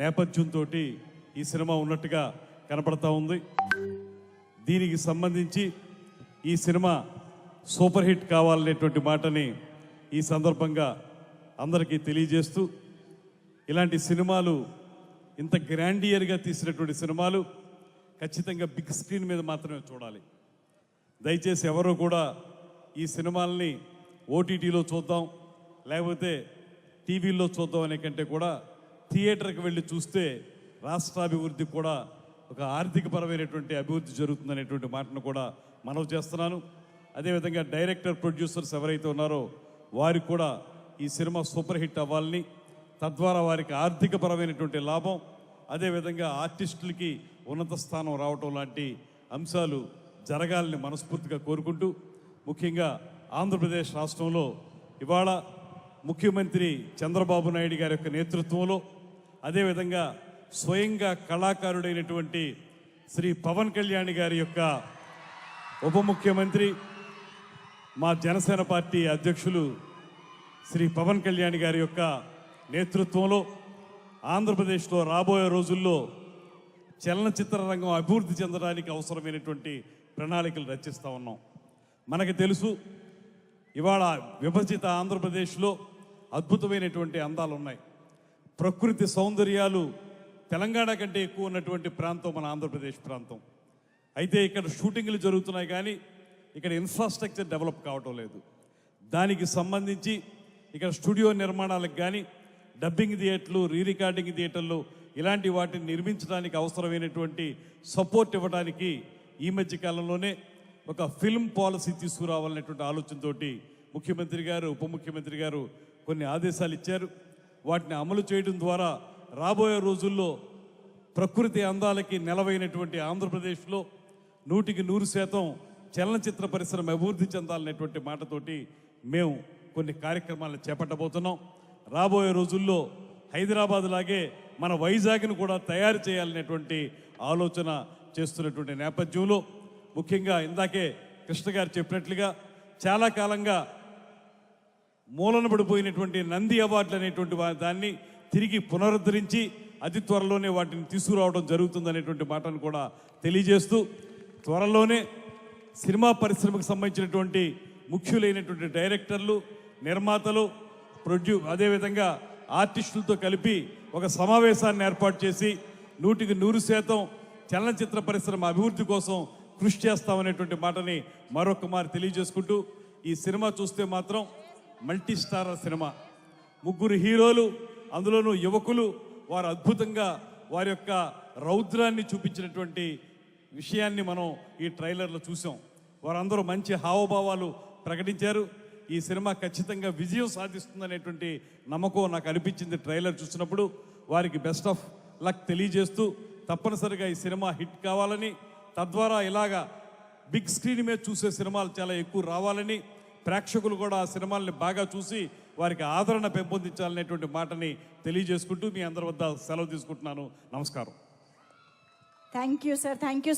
నేపథ్యంతో ఈ సినిమా ఉన్నట్టుగా కనపడతా ఉంది. దీనికి సంబంధించి ఈ సినిమా సూపర్ హిట్ కావాలనేటువంటి మాటని ఈ సందర్భంగా అందరికీ తెలియజేస్తూ ఇలాంటి సినిమాలు ఇంత గ్రాండియర్గా తీసినటువంటి సినిమాలు ఖచ్చితంగా బిగ్ స్క్రీన్ మీద మాత్రమే చూడాలి. దయచేసి ఎవరూ కూడా ఈ సినిమాల్ని ఓటీటీలో చూద్దాం లేకపోతే టీవీల్లో చూద్దాం అనే కంటే కూడా థియేటర్కి వెళ్ళి చూస్తే రాష్ట్రాభివృద్ధి కూడా ఒక ఆర్థికపరమైనటువంటి అభివృద్ధి జరుగుతుందనేటువంటి మాటను కూడా మనవి చేస్తున్నాను. అదేవిధంగా డైరెక్టర్ ప్రొడ్యూసర్స్ ఎవరైతే ఉన్నారో వారికి కూడా ఈ సినిమా సూపర్ హిట్ అవ్వాలని తద్వారా వారికి ఆర్థికపరమైనటువంటి లాభం అదేవిధంగా ఆర్టిస్టులకి ఉన్నత స్థానం రావటం లాంటి అంశాలు జరగాలని మనస్ఫూర్తిగా కోరుకుంటూ ముఖ్యంగా ఆంధ్రప్రదేశ్ రాష్ట్రంలో ఇవాళ ముఖ్యమంత్రి చంద్రబాబు నాయుడు గారి యొక్క నేతృత్వంలో అదేవిధంగా స్వయంగా కళాకారుడైనటువంటి శ్రీ పవన్ కళ్యాణ్ గారి యొక్క ఉప ముఖ్యమంత్రి మా జనసేన పార్టీ అధ్యక్షులు శ్రీ పవన్ కళ్యాణ్ గారి యొక్క నేతృత్వంలో ఆంధ్రప్రదేశ్లో రాబోయే రోజుల్లో చలనచిత్ర రంగం అభివృద్ధి చెందడానికి అవసరమైనటువంటి ప్రణాళికలు రచిస్తూ ఉన్నాం. మనకు తెలుసు ఇవాళ విభజిత ఆంధ్రప్రదేశ్లో అద్భుతమైనటువంటి అందాలు ఉన్నాయి ప్రకృతి సౌందర్యాలు తెలంగాణ కంటే ఎక్కువ ఉన్నటువంటి ప్రాంతం మన ఆంధ్రప్రదేశ్ ప్రాంతం. అయితే ఇక్కడ షూటింగ్లు జరుగుతున్నాయి కానీ ఇక్కడ ఇన్ఫ్రాస్ట్రక్చర్ డెవలప్ కావటం లేదు. దానికి సంబంధించి ఇక్కడ స్టూడియో నిర్మాణాలకు కానీ డబ్బింగ్ థియేటర్లు రీ రికార్డింగ్ థియేటర్లు ఇలాంటి వాటిని నిర్మించడానికి అవసరమైనటువంటి సపోర్ట్ ఇవ్వడానికి ఈ మధ్య కాలంలోనే ఒక ఫిల్మ్ పాలసీ తీసుకురావాలనేటువంటి ఆలోచనతోటి ముఖ్యమంత్రి గారు ఉప ముఖ్యమంత్రి గారు కొన్ని ఆదేశాలు ఇచ్చారు. వాటిని అమలు చేయడం ద్వారా రాబోయే రోజుల్లో ప్రకృతి అందాలకి నెలవైనటువంటి ఆంధ్రప్రదేశ్లో నూటికి నూరు శాతం చలనచిత్ర పరిశ్రమ అభివృద్ధి చెందాలనేటువంటి మాటతోటి మేము కొన్ని కార్యక్రమాలను చేపట్టబోతున్నాం. రాబోయే రోజుల్లో హైదరాబాద్ లాగే మన వైజాగ్ను కూడా తయారు చేయాలనేటువంటి ఆలోచన చేస్తున్నటువంటి నేపథ్యంలో ముఖ్యంగా ఇందాకే కృష్ణ గారు చెప్పినట్లుగా చాలా కాలంగా మూలన పడిపోయినటువంటి నంది అవార్డులు అనేటువంటి దాన్ని తిరిగి పునరుద్ధరించి అతి త్వరలోనే వాటిని తీసుకురావడం జరుగుతుందనేటువంటి మాటను కూడా తెలియజేస్తూ త్వరలోనే సినిమా పరిశ్రమకు సంబంధించినటువంటి ముఖ్యులైనటువంటి డైరెక్టర్లు నిర్మాతలు ప్రొడ్యూ అదేవిధంగా ఆర్టిస్టులతో కలిపి ఒక సమావేశాన్ని ఏర్పాటు చేసి నూటికి నూరు శాతం చలనచిత్ర పరిశ్రమ అభివృద్ధి కోసం కృషి చేస్తామనేటువంటి మాటని మరొక మారి తెలియజేసుకుంటూ ఈ సినిమా చూస్తే మాత్రం మల్టీస్టార్ సినిమా. ముగ్గురు హీరోలు అందులోనూ యువకులు వారు అద్భుతంగా వారి యొక్క రౌద్రాన్ని చూపించినటువంటి విషయాన్ని మనం ఈ ట్రైలర్లో చూసాం. వారందరూ మంచి హావభావాలు ప్రకటించారు. ఈ సినిమా ఖచ్చితంగా విజయం సాధిస్తుందనేటువంటి నమ్మకం నాకు అనిపించింది ట్రైలర్ చూసినప్పుడు. వారికి బెస్ట్ ఆఫ్ లక్ తెలియజేస్తూ తప్పనిసరిగా ఈ సినిమా హిట్ కావాలని తద్వారా ఇలాగా బిగ్ స్క్రీన్ మీద చూసే సినిమాలు చాలా ఎక్కువ రావాలని ప్రేక్షకులు కూడా ఆ సినిమాల్ని బాగా చూసి వారికి ఆదరణ పెంపొందించాలనేటువంటి మాటని తెలియజేసుకుంటూ మీ అందరి వద్ద సెలవు తీసుకుంటున్నాను. నమస్కారం. Thank you sir thank you